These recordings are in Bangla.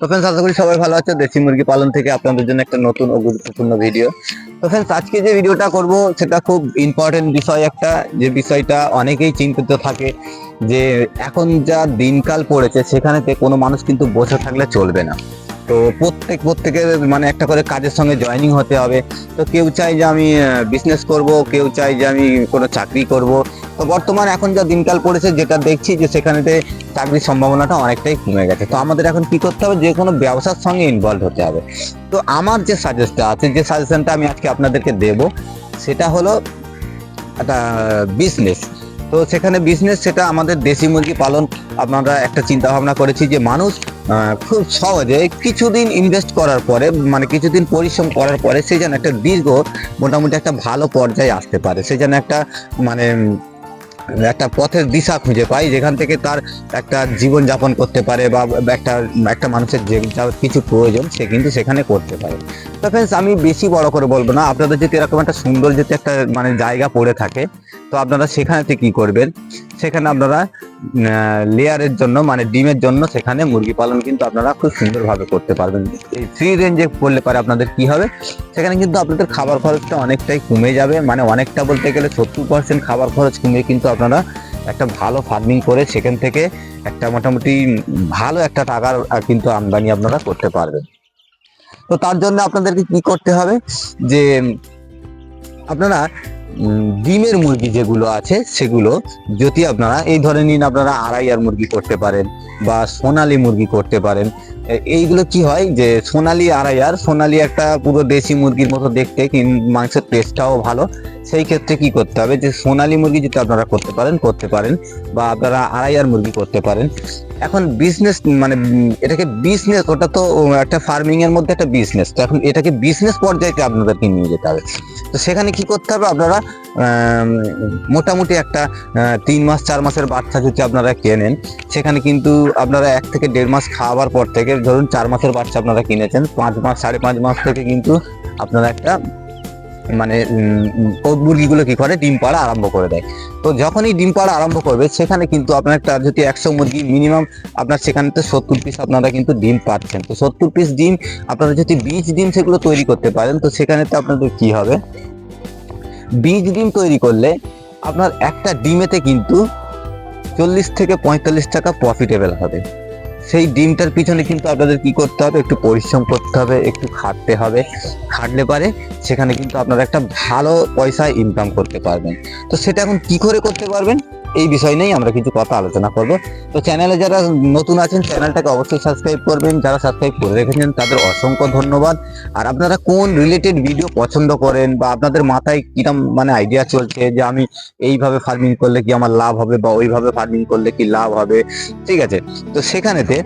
তো ফ্রেন্ডস আশা করি সবাই ভালো আছে। দেশি মুরগি পালন থেকে আপনাদের জন্য একটা নতুন ও গুরুত্বপূর্ণ ভিডিও তো ফ্রেন্ডস আজকে যে ভিডিওটা করব, সেটা খুব ইম্পর্টেন্ট বিষয় একটা। যে বিষয়টা অনেকেই চিন্তিত থাকে যে, এখন যা দিনকাল পড়েছে, সেখানেতে কোনো মানুষ কিন্তু বসে থাকলে চলবে না। তো প্রত্যেক, প্রত্যেকের মানে একটা করে কাজের সঙ্গে জয়েনিং হতে হবে। তো কেউ চাই যে আমি বিজনেস করব, কেউ চাই যে আমি কোনো চাকরি করব। তো বর্তমান এখন যা দিনকাল পড়েছে, যেটা দেখছি যে সেখানেতে চাকরির সম্ভাবনাটা অনেকটাই কমে গেছে। তো আমাদের এখন কি করতে হবে? যে কোনো ব্যবসার সঙ্গে ইনভলভ হতে হবে। তো আমার যে সাজেস্টটা আছে, যে সাজেশনটা আমি আজকে আপনাদেরকে দেব, সেটা হলো একটা বিজনেস তো সেখানে বিজনেস সেটা আমাদের দেশি মুরগি পালন আপনারা একটা চিন্তা ভাবনা করেছি যে মানুষ খুব সহজে কিছুদিন ইনভেস্ট করার পরে মানে কিছুদিন পরিশ্রম করার পরে সে যেন একটা দীর্ঘ, মোটামুটি একটা ভালো পর্যায়ে আসতে পারে। সে যেন একটা মানে একটা পথের দিশা খুঁজে পায় যেখান থেকে তার একটা জীবন যাপন করতে পারে বা একটা একটা মানুষের যে যা কিছু প্রয়োজন সে কিন্তু সেখানে করতে পারে। তো ফ্রেন্ডস আমি বেশি বড় করে বলব না, আপনাদের যদি এরকম একটা সুন্দর যদি একটা মানে জায়গা পড়ে থাকে, তো আপনারা সেখানেতে কি করবেন? সেখানে আপনারা লেয়ারের জন্য মানে ডিমের জন্য সেখানে মুরগি পালন কিন্তু আপনারা খুব সুন্দরভাবে করতে পারবেন। এই ফ্রি রেঞ্জে করলে পারে আপনাদের কি হবে? সেখানে কিন্তু আপনাদের খাবার খরচটা অনেকটাই কমে যাবে। মানে অনেকটা বলতে গেলে সত্তর পার্সেন্ট খাবার খরচ কমে কিন্তু আপনারা একটা ভালো ফার্মিং করে সেখান থেকে একটা মোটামুটি ভালো একটা টাকার কিন্তু আমদানি আপনারা করতে পারবেন। তো তার জন্য আপনাদেরকে কি করতে হবে? যে, আপনারা ডিমের মুরগি যেগুলো আছে, সেগুলো যদি আপনারা, এই ধরে নিন আপনারা আড়াইয়ার মুরগি করতে পারেন বা সোনালি মুরগি করতে পারেন এইগুলো কি হয় যে সোনালী আড়াইয়ার, সোনালি একটা পুরো দেশি মুরগির মতো দেখতে মাংসের টেস্টটাও ভালো। সেই ক্ষেত্রে কি করতে হবে যে সোনালি মুরগি যদি আপনারা করতে পারেন করতে পারেন বা আপনারা আড়াইয়ার মুরগি করতে পারেন। এখন বিজনেস মানে এটাকে বিজনেস ওটা তো একটা ফার্মিং এর মধ্যে একটা বিজনেস তো এখন এটাকে বিজনেস পর্যায়ে আপনাদেরকে নিয়ে যেতে হবে। তো সেখানে কি করতে হবে আপনারা মোটামুটি একটা তিন মাস, চার মাসের বাচ্চা যদি আপনারা কেনেন, সেখানে কিন্তু আপনারা এক থেকে দেড় মাস খাওয়ার পর থেকে, ধরুন চার মাসের বাচ্চা আপনারা কিনেছেন, পাঁচ মাস, সাড়ে পাঁচ মাস থেকে কিন্তু আপনারা একটা মানে মুরগিগুলো কি করে? ডিম পাড়া আরম্ভ করে দেয়। তো যখনই ডিম পাড়া আরম্ভ করবে, সেখানে কিন্তু আপনার একটা যদি একশো মুরগি মিনিমাম আপনার সেখানে তো সত্তর পিস আপনারা কিন্তু ডিম পাচ্ছেন তো সত্তর পিস ডিম আপনারা যদি বীজ ডিম সেগুলো তৈরি করতে পারেন, তো সেখানে তো আপনাদের কি হবে? বীজ ডিম তৈরি করলে আপনার একটা ডিমেতে কিন্তু চল্লিশ থেকে পঁয়তাল্লিশ টাকা প্রফিটেবল হবে। সেই ডিমটার পিছনে কিন্তু আপনাদের কি করতে হবে? একটু পরিশ্রম করতে হবে, একটু খাটতে হবে। খাটলে পারে সেখানে কিন্তু আপনারা একটা ভালো পয়সা ইনকাম করতে পারবেন। তো সেটা এখন কি করে করতে পারবেন? এই বিষয় নিয়েই আমরা কিছু কথা আলোচনা করব। তো চ্যানেলে যারা নতুন আছেন চ্যানেলটাকে অবশ্যই সাবস্ক্রাইব করবেন। যারা সাবস্ক্রাইব করে রেখেছেন, তাদের অসংখ্য ধন্যবাদ। আর আপনারা কোন রিলেটেড ভিডিও পছন্দ করেন বা আপনাদের মাথায় কিরম মানে আইডিয়া চলছে যে আমি এইভাবে ফার্মিং করলে কি আমার লাভ হবে বা ওইভাবে ফার্মিং করলে কি লাভ হবে? ঠিক আছে? তো সেখানেতে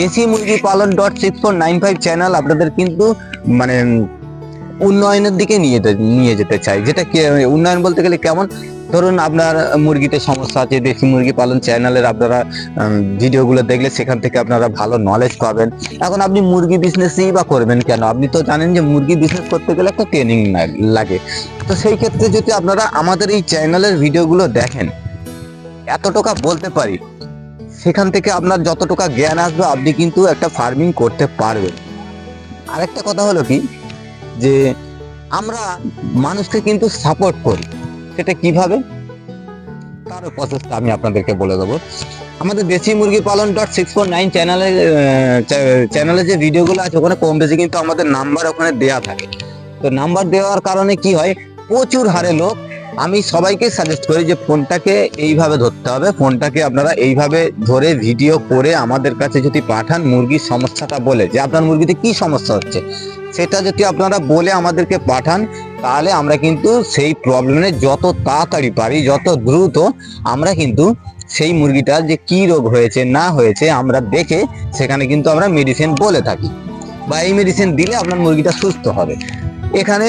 দেশি মুরগি পালন dot six four nine five channel আপনাদের কিন্তু মানে উন্নয়নের দিকে নিয়ে নিয়ে যেতে চাই। যেটা উন্নয়ন বলতে গেলে কেমন? ধরুন আপনার মুরগিতে সমস্যা আছে, দেশি মুরগি পালন চ্যানেলের আপনারা ভিডিওগুলো দেখলে সেখান থেকে আপনারা ভালো নলেজ পাবেন। এখন আপনি মুরগি বিজনেসই বা করবেন কেন? আপনি তো জানেন যে মুরগি বিজনেস করতে গেলে একটা ট্রেনিং লাগে। তো সেই ক্ষেত্রে যদি আপনারা আমাদের এই চ্যানেলের ভিডিওগুলো দেখেন, এত টাকা বলতে পারি, সেখান থেকে আপনার যত টাকা জ্ঞান আসবে, আপনি কিন্তু একটা ফার্মিং করতে পারবেন। আরেকটা কথা হলো কি? যে আমরা মানুষকে কিন্তু সাপোর্ট করি। সেটা কীভাবে? তারও প্রসেসটা আমি আপনাদেরকে বলে দেবো। আমাদের দেশি মুরগি পালন ডট সিক্স ফোর নাইন চ্যানেলে চ্যানেলে যে ভিডিওগুলো আছে, ওখানে কম বেশি কিন্তু আমাদের নাম্বার ওখানে দেয়া থাকে। তো নাম্বার দেওয়ার কারণে কি হয়, প্রচুর হারে লোক, আমি সবাইকে সাজেস্ট করি যে ফোনটাকে এইভাবে ধরতে হবে। ফোনটাকে আপনারা এইভাবে ধরে ভিডিও করে আমাদের কাছে যদি পাঠান, মুরগির সমস্যাটা বলে যে আপনার মুরগিতে কি সমস্যা হচ্ছে, সেটা যদি আপনারা বলে আমাদেরকে পাঠান তাহলে আমরা কিন্তু সেই প্রবলেমে যত তাড়াতাড়ি পারি, যত দ্রুত আমরা কিন্তু সেই মুরগিটার যে কি রোগ হয়েছে, না হয়েছে, আমরা দেখে সেখানে কিন্তু আমরা মেডিসিন বলে থাকি। বা এই মেডিসিন দিলে আপনার মুরগিটা সুস্থ হবে। এখানে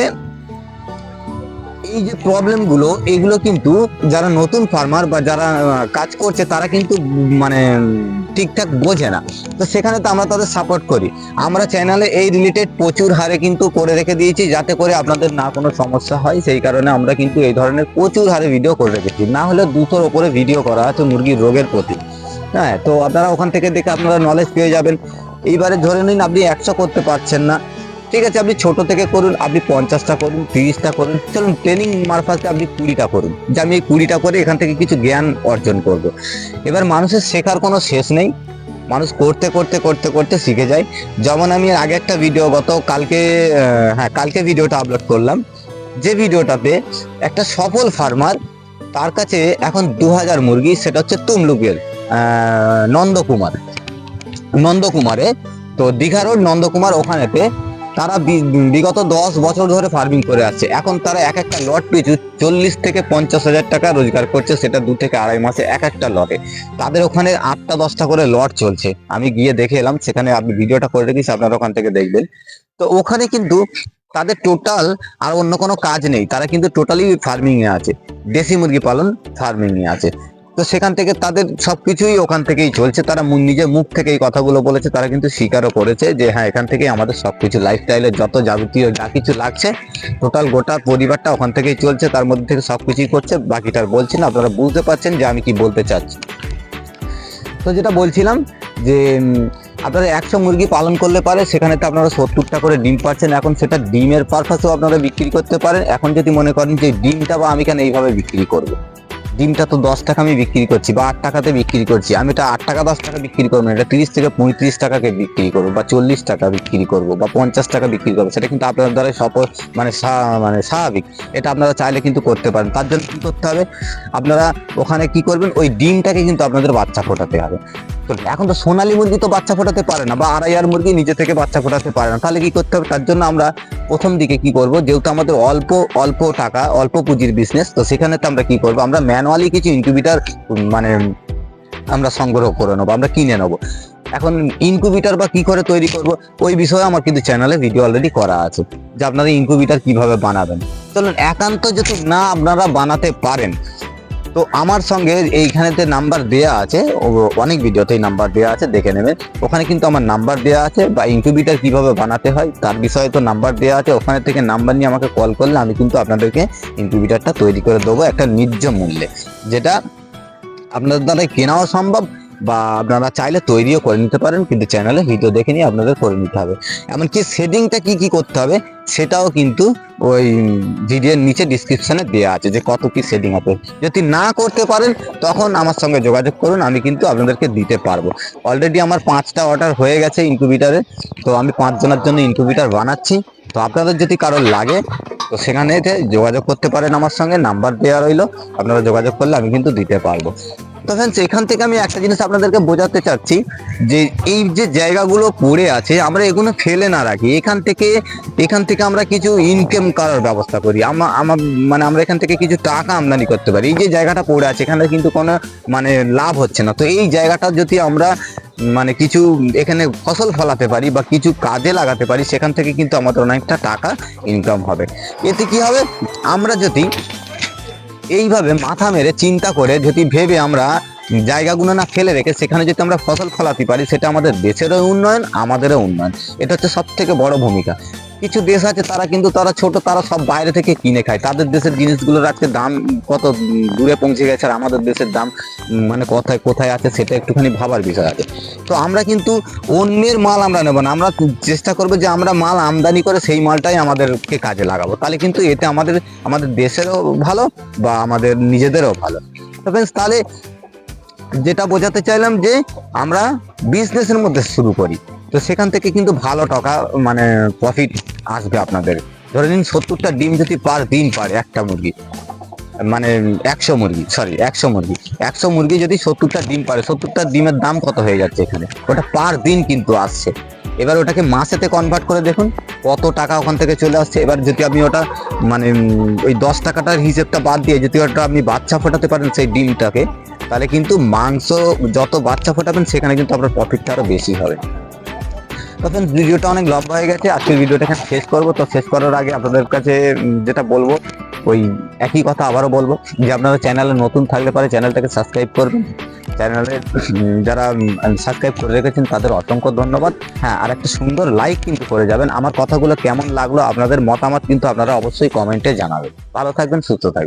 এই যে প্রবলেমগুলো এগুলো কিন্তু যারা নতুন ফার্মার বা যারা কাজ করছে, তারা কিন্তু মানে ঠিকঠাক বোঝে না। তো সেখানে তো আমরা তাদের সাপোর্ট করি। আমরা চ্যানেলে এই রিলেটেড প্রচুর হারে কিন্তু করে রেখে দিয়েছি, যাতে করে আপনাদের না কোনো সমস্যা হয়। সেই কারণে আমরা কিন্তু এই ধরনের প্রচুর হারে ভিডিও করে রেখেছি। না হলে দুশোর ওপরে ভিডিও করা আছে মুরগির রোগের প্রতি। হ্যাঁ তো আপনারা ওখান থেকে দেখে আপনারা নলেজ পেয়ে যাবেন। এইবারে ধরে নিন আপনি একশো করতে পারছেন না। ঠিক আছে, আপনি ছোট থেকে করুন, আপনি পঞ্চাশটা করুন, তিরিশটা করুন, চলুন ট্রেনিং মারফতে আপনি কুড়িটা করুন। যে আমি এই কুড়িটা করে এখান থেকে কিছু জ্ঞান অর্জন করব। এবার মানুষের শেখার কোনো শেষ নেই। মানুষ করতে করতে করতে করতে শিখে যায়। যেমন আমি আগে একটা ভিডিও গত, কালকে হ্যাঁ কালকে ভিডিওটা আপলোড করলাম। যে ভিডিওটাতে একটা সফল ফার্মার তার কাছে এখন দু হাজার মুরগি, সেটা হচ্ছে তুমলুকের নন্দকুমার। নন্দকুমারে, তো দীঘা রোড নন্দকুমার ওখানেতে তারা বিগত দশ বছর ধরে ফার্মিং করে আসছে। এখন তারা এক একটা লট পিছু চল্লিশ থেকে পঞ্চাশ হাজার টাকা রোজগার করছে, সেটা দু থেকে আড়াই মাসে এক একটা লটে তাদের ওখানে আটটা দশটা করে লট চলছে। আমি গিয়ে দেখে এলাম, সেখানে আপনি ভিডিওটা করে রেখেছি, আপনারা ওখান থেকে দেখবেন। তো ওখানে কিন্তু তাদের টোটাল আর অন্য কোনো কাজ নেই। তারা কিন্তু টোটালি ফার্মিং এ আছে। দেশি মুরগি পালন ফার্মিং এ আছে। তো সেখান থেকে তাদের সবকিছুই ওখান থেকেই চলছে। তারা নিজের মুখ থেকে এই কথাগুলো বলেছে। তারা কিন্তু স্বীকারও করেছে যে হ্যাঁ এখান থেকেই আমাদের সবকিছু লাইফস্টাইলের যত যাবতীয় যা কিছু লাগছে টোটাল গোটা পরিবারটা ওখান থেকেই চলছে। তার মধ্যে থেকে সবকিছুই করছে। বাকিটা আর বলছি না, আপনারা বুঝতে পারছেন যে আমি কি বলতে চাচ্ছি। তো যেটা বলছিলাম যে আপনারা একশো মুরগি পালন করলে পারে সেখানে তো আপনারা সত্তরটা করে ডিম পাচ্ছেন। এখন সেটা ডিমের পারপাসেও আপনারা বিক্রি করতে পারেন। এখন যদি মনে করেন যে ডিমটা বা আমি কেন এইভাবে বিক্রি করব? ডিমটা তো দশ টাকা আমি বিক্রি করছি বা আট টাকাতে বিক্রি করছি। আমি এটা আট টাকা, দশ টাকা বিক্রি করব না, এটা তিরিশ থেকে পঁয়ত্রিশ টাকাকে বিক্রি করব বা চল্লিশ টাকা বিক্রি করব বা পঞ্চাশ টাকা বিক্রি করব। সেটা কিন্তু আপনার দ্বারা সপ মানে মানে স্বাভাবিক। এটা আপনারা চাইলে কিন্তু করতে পারেন। তার জন্য কি করতে হবে? আপনারা ওখানে কি করবেন? ওই ডিমটাকে কিন্তু আপনাদের বাচ্চা ফোটাতে হবে। তো এখন তো সোনালী মুরগি তো বাচ্চা ফোটাতে পারে না বা আড়াইয়ার মুরগি নিজে থেকে বাচ্চা ফোটাতে পারে না। তাহলে কি করতে হবে? তার জন্য আমরা প্রথম দিকে কি করব? যেহেতু আমাদের অল্প অল্প টাকা, অল্প পুঁজির বিজনেস তো সেখানে তো আমরা কি করব? আমরা ম্যানুয়ালি কিছু ইনকিউবিটার মানে আমরা সংগ্রহ করে নেব, আমরা কিনে নেব। এখন ইনকুবিটার বা কি করে তৈরি করব, ওই বিষয়ে আমার কিন্তু চ্যানেলে ভিডিও অলরেডি করা আছে, যে আপনারা ইনকুবিটার কীভাবে বানাবেন। চলুন, একান্ত যদি না আপনারা বানাতে পারেন তো আমার সঙ্গে এইখানেতে নাম্বার দেয়া আছে অনেক ভিডিওতেই নাম্বার দেয়া আছে, দেখে নেবেন। ওখানে কিন্তু আমার নাম্বার দেয়া আছে, বা ইনকিউবিটার কীভাবে বানাতে হয়, তার বিষয়ে তো নাম্বার দেওয়া আছে। ওখানে থেকে নাম্বার নিয়ে আমাকে কল করলে আমি কিন্তু আপনাদেরকে ইনকিউবিটারটা তৈরি করে দেবো একটা ন্যায্য মূল্যে, যেটা আপনাদের দ্বারা কেনাও সম্ভব বা আপনারা চাইলে তৈরিও করে নিতে পারেন, কিন্তু চ্যানেলে ভিডিও দেখে নিয়ে আপনাদের করে নিতে হবে। এমনকি শেডিংটা কি কি করতে হবে, সেটাও কিন্তু ওই ভিডিওর নিচে ডিসক্রিপশানে দেওয়া আছে যে কত কি সেটিং আছে। যদি না করতে পারেন, তখন আমার সঙ্গে যোগাযোগ করুন, আমি কিন্তু আপনাদেরকে দিতে পারব। অলরেডি আমার পাঁচটা অর্ডার হয়ে গেছে ইনকিউবেটারে তো আমি পাঁচজনের জন্য ইনকিউবেটার বানাচ্ছি। তো আপনাদের যদি কারোর লাগে, তো সেখানে যোগাযোগ করতে পারেন আমার সঙ্গে নাম্বার দেওয়া রইল, আপনারা যোগাযোগ করলে আমি কিন্তু দিতে পারব। তো ফ্রেন্ডস এখান থেকে আমি একটা জিনিস আপনাদেরকে বোঝাতে চাচ্ছি, যে এই যে জায়গাগুলো পড়ে আছে, আমরা এগুলো ফেলে না রাখি। এখান থেকে এখান থেকে আমরা কিছু ইনকাম করার ব্যবস্থা করি। আমা- আমার মানে আমরা এখান থেকে কিছু টাকা আমদানি করতে পারি। এই যে জায়গাটা পড়ে আছে, এখানে কিন্তু কোনো মানে লাভ হচ্ছে না। তো এই জায়গাটা যদি আমরা মানে কিছু এখানে ফসল ফলাতে পারি বা কিছু কাজে লাগাতে পারি, সেখান থেকে কিন্তু আমাদের অনেকটা টাকা ইনকাম হবে। এতে কি হবে? আমরা যদি এইভাবে মাথা মেরে চিন্তা করে যদি ভেবে আমরা জায়গাগুলো না ফেলে রেখে সেখানে যদি আমরা ফসল ফলাতে পারি, সেটা আমাদের দেশেরও উন্নয়ন, আমাদেরও উন্নয়ন। এটা হচ্ছে সব থেকে বড় ভূমিকা। কিছু দেশ আছে তারা কিন্তু তারা ছোট তারা সব বাইরে থেকে কিনে খায়। তাদের দেশের জিনিসগুলোর আজকে দাম কত দূরে পৌঁছে গেছে আর আমাদের দেশের দাম মানে কোথায় কোথায় আছে সেটা একটুখানি ভাবার বিষয় আছে। তো আমরা কিন্তু অন্যের মাল আমরা নেব না। আমরা চেষ্টা করব যে আমরা মাল আমদানি করে সেই মালটাই আমাদেরকে কাজে লাগাবো। তাহলে কিন্তু এতে আমাদের আমাদের দেশেরও ভালো বা আমাদের নিজেদেরও ভালো। তো friends, তাহলে যেটা বোঝাতে চাইলাম যে আমরা বিজনেসের মধ্যে শুরু করি। তো সেখান থেকে কিন্তু ভালো টাকা মানে প্রফিট আসবে আপনাদের। ধরে নিন সত্তরটা ডিম যদি পার দিন পারে একটা মুরগি মানে একশো মুরগি সরি একশো মুরগি। একশো মুরগি যদি সত্তরটা ডিম পারে, সত্তরটা ডিমের দাম কত হয়ে যাচ্ছে এখানে? ওটা পার দিন কিন্তু আসছে। এবার ওটাকে মাসেতে কনভার্ট করে দেখুন, কত টাকা ওখান থেকে চলে আসছে। এবার যদি আপনি ওটা মানে ওই দশ টাকাটার হিসেবটা বাদ দিয়ে যদি ওটা আপনি বাচ্চা ফোটাতে পারেন সেই ডিমটাকে, তাহলে কিন্তু মাংস যত বাচ্চা ফোটাবেন, সেখানে কিন্তু আপনার প্রফিটটা আরও বেশি হবে। Friends, ভিডিওটা অনেক লম্বা হয়ে গেছে। আজকের ভিডিওটা এখানে শেষ করব। তো শেষ করার আগে আপনাদের কাছে যেটা বলব ওই একই কথা আবারও বলব যে আপনারা চ্যানেলে নতুন থাকলে পারে চ্যানেলটাকে সাবস্ক্রাইব করবেন। চ্যানেলে যারা সাবস্ক্রাইব করে রেখেছেন তাদের অসংখ্য ধন্যবাদ। হ্যাঁ আর একটা সুন্দর লাইক কিন্তু করে যাবেন। আমার কথাগুলো কেমন লাগল আপনাদের মতামত কিন্তু আপনারা অবশ্যই কমেন্টে জানাবেন। ভালো থাকবেন সুস্থ থাকবেন।